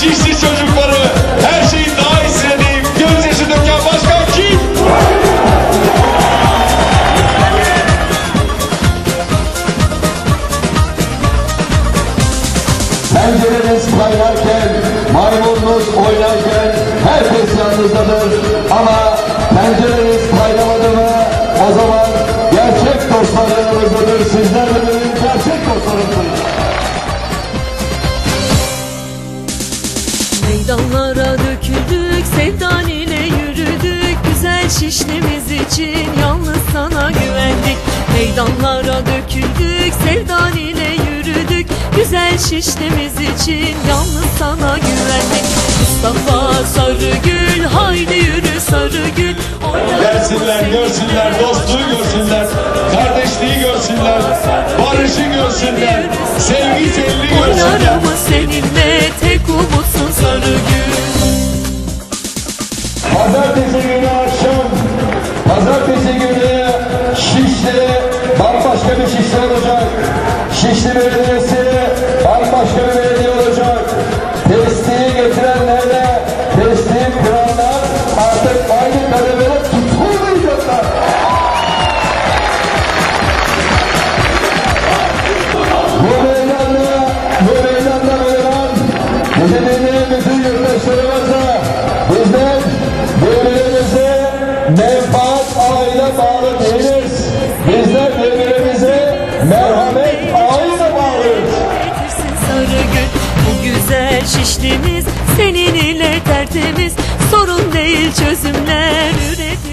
Şişli çocukları her şeyin daha iyisine deyip gözyaşı döken başkan kim? Pencereniz kaynarken, maymununuz oynarken herkes yanınızdadır. Ama pencereniz kaynamadı mı o zaman gerçek dostlar yanınızdadır. Sizler de Sevdan ile yürüdük. Güzel şişlimiz için Yalnız sana güvendik. Meydanlara döküldük sevdan ile yürüdük. Güzel şişlimiz için yalnız sana güvendik. Mustafa Sarıgül haydi yürü Sarıgül. Oyna Gelsinler, görsünler, dostluğu görsünler, kardeşliği görsünler, barışı görsünler, sevgi selini görsünler. Pazartesi günü akşam, pazartesi günü Şişli bambaşka bir Şişli olacak. Şişli Belediyesi bambaşka bir belediye olacak. Testiyi getirenlerle testiyi kuranlar artık aynı kademede tutulmayacaklar. Bu meydanda, bu meydanda bulunan bizi dinleyen bütün yurttaşlarımıza menfaat ağıyla bağlı değiliz. Bizler birbirimize merhamet ağıyla bağlıyız. Bu güzel şişlimiz Senin ile tertemiz sorun değil çözümler üret